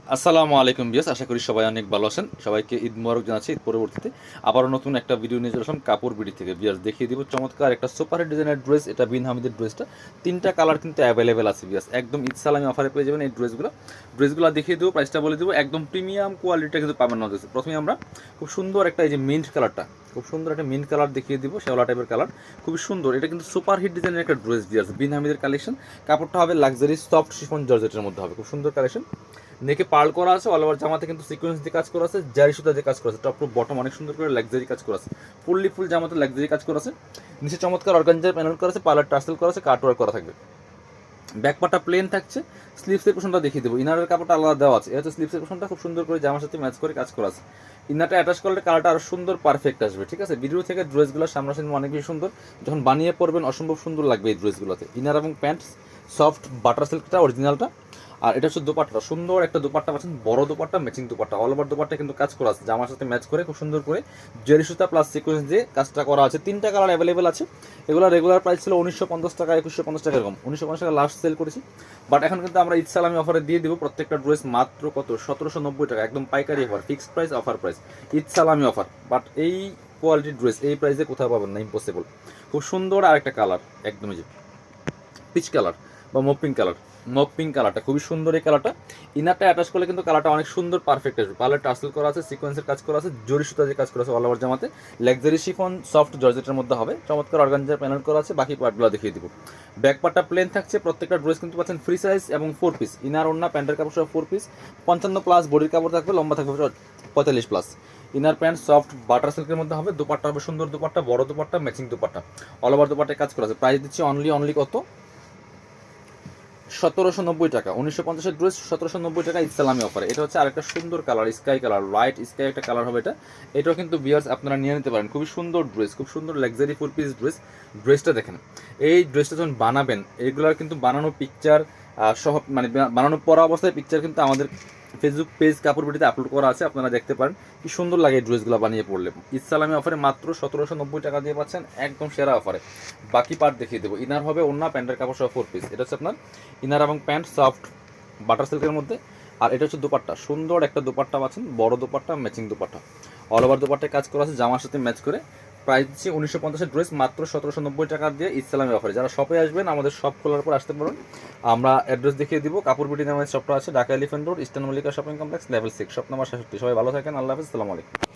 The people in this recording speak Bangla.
আসসালামু আলাইকুম বিয়াস আশা করি সবাই অনেক ভালো আছেন। সবাইকে ঈদ মোবারক জানাচ্ছি ঈদ পরবর্তীতে। আবারও নতুন একটা ভিডিও নিয়ে চলে কাপড় বিডি থেকে। বিয়াস দেখিয়ে দিব চমৎকার একটা সুপার ডিজাইনের ড্রেস এটা বিন হামিদের ড্রেসটা তিনটা কালার কিন্তু অ্যাভেলেবেল আছে বিয়াস একদম ঈদ সালামি অফারে পেয়ে যাবেন এই ড্রেসগুলো ড্রেসগুলো দেখিয়ে দেবো প্রাইসটা বলে দেবো, একদম প্রিমিয়াম কোয়ালিটিটা কিন্তু পাবেন না প্রথমে আমরা খুব সুন্দর একটা এই যে মিন্ট কালারটা খুব সুন্দর একটা মিন্ট কালার দেখিয়ে দিব শেওলা টাইপের কালার খুবই সুন্দর, এটা কিন্তু সুপার হিট ডিজাইনের একটা ড্রেস বিয়াস বিন হামিদের কালেকশন কাপড়টা হবে লাক্সারি সফট শিফন জর্জেটের মধ্যে হবে, খুব সুন্দর কালেকশন নেকে পার্ল করা আছে অল ওভার জামাতে কিন্তু সিকোয়েন্স দিয়ে কাজ করা আছে, জারি সুতা দিয়ে কাজ করা আছে টপ টু বটম অনেক সুন্দর করে লাক্সারি কাজ করা আছে ফুললি ফুল জামাতে লাক্সারি কাজ করা আছে, নিচে চমৎকার অর্গানজার প্যানেল করা আছে পার্লার টার্সেল করা আছে কাট ওয়ার্ক করা থাকবে। ব্যাক পাটা প্লেন থাকছে স্লিপসের পোশনটা দেখিয়ে দেবো ইনারের কাপড়টা আলাদা দেওয়া আছে এটা স্লিপসের পোশনটা খুব সুন্দর করে জামার সাথে ম্যাচ করে কাজ করা আছে। ইনারটা অ্যাটাচ করলে কালারটা আরও সুন্দর পারফেক্ট আসবে, ঠিক আছে? ভিডিও থেকে ড্রেসগুলো সামনাসামনি অনেক বেশি সুন্দর, যখন বানিয়ে পরবেন অসম্ভব সুন্দর লাগবে এই ড্রেসগুলোতে ইনার এবং প্যান্ট সফট বাটার সিল্কটা অরিজিনালটা আর এটা হচ্ছে দোপাট্টা। সুন্দর একটা দোপাট্টা পাচ্ছেন, বড় dupatta matching dupatta. All over dupatta কিন্তু কাজ করা আছে। জামার সাথে ম্যাচ করে খুব সুন্দর করে জেরি সুতা প্লাস সিকোয়েন্স দিয়ে কাজটা করা আছে। তিনটা কালার অ্যাভেলেবেল আছে। এগুলো রেগুলার প্রাইস ছিল উনিশশো পঞ্চাশ টাকা, একুশশো পঞ্চাশ টাকা এরকম। উনিশশো পঞ্চাশ টাকা লাস্ট সেল করেছি। বাট এখন কিন্তু আমরা ঈদ সালামি অফারে দিয়ে দিব। প্রত্যেকটা ড্রেস মাত্র কত? সতেরোশো নব্বই টাকা। একদম পাইকারি offer fixed price offer price Eid সালামি অফার বাট এই কোয়ালিটির ড্রেস এই প্রাইসে কোথাও পাবেন না ইম্পসিবল খুব সুন্দর আর একটা কালার একদমই যে পিচ কালার বা মপ কালার মপ পিঙ্ক কালারটা খুবই সুন্দর এই কালারটা ইনারটা অ্যাটাচ করলে কিন্তু কালারটা অনেক সুন্দর পারফেক্ট আসবে। পার্লার টাসেল করা আছে সিকোয়েন্সের কাজ করা আছে জরি সুতা দিয়ে কাজ করা আছে অল ওভার জামাতে। লাক্সারি শিফন সফট জর্জেটের মধ্যে হবে। চমৎকার অর্গানজার প্যানেল করা আছে, বাকি পার্টগুলো দেখিয়ে দিব। ব্যাক পার্টটা প্লেন থাকছে, প্রত্যেকটা ড্রেস কিন্তু পাচ্ছেন ফ্রি সাইজ এবং ফোর পিস ইনার ওন্না প্যান্টের কাপড় সহ ফোর পিস পঞ্চান্ন প্লাস বডির কাপড় থাকবে, লম্বা থাকবে পঁয়তাল্লিশ plus inner pant soft butter সিল্কের মধ্যে হবে, দুপাট্টা হবে সুন্দর দুপাট্টা, বড় dupatta matching dupatta. All over দুপাট্টায় কাজ করা আছে। প্রাইস দিচ্ছি অনলি অনলি কত? সতেরোশো নব্বই টাকা, উনিশশো পঞ্চাশের ড্রেস সতেরোশো নব্বই টাকা ইসলামী অফারে এটা হচ্ছে আরেকটা সুন্দর colour sky colour light sky একটা কালার হবে এটা। এটাও কিন্তু বিয়ার্স আপনারা নিয়ে নিতে পারেন। খুবই সুন্দর ড্রেস খুব সুন্দর লাক্সারি ফুল পিস ড্রেস ড্রেসটা দেখেন, এই ড্রেসটা যখন বানাবেন এইগুলার কিন্তু বানানো পিকচার সহ মানে বানানো পরা অবস্থায় পিকচার কিন্তু আমাদের ফেসবুক পেজ কাপড় বিটিতে আপলোড করা আছে, আপনারা দেখতে পারেন। কি সুন্দর লাগে এই ড্রেসগুলো বানিয়ে পড়লে ইসলামী অফারে মাত্র সতেরোশো নব্বই টাকা দিয়ে পাচ্ছেন একদম সেরা অফারে বাকি পার্ট দেখিয়ে দেবো। ইনার হবে অন্য প্যান্টের কাপড় সহ ফোর পিস এটা হচ্ছে আপনার ইনার এবং প্যান্ট সফট বাটার সিল্কের মধ্যে। আর এটা হচ্ছে দুপাট্টা। সুন্দর একটা দুপাট্টা পাচ্ছেন, বড় dupatta matching dupatta. All over দুপাট্টায় কাজ করা আছে, জামার সাথে ম্যাচ করে। প্রাইস দিচ্ছি উনিশশো পঞ্চাশের ড্রেস, মাত্র সতেরোশো নব্বই টাকা দিয়ে ইসলামের অফারে যারা শপে আসবেন, আমাদের শপ খোলার পর আসতে পারেন আমরা অ্যাড্রেস দেখিয়ে দিব। কাপুর বিটি নামের শপটা আছে, Dhaka elephant road eastern Mallika shopping complex level six shop number সাতষট্টি সবাই ভালো থাকেন, আল্লাহ হাফিজ আলাইকুম।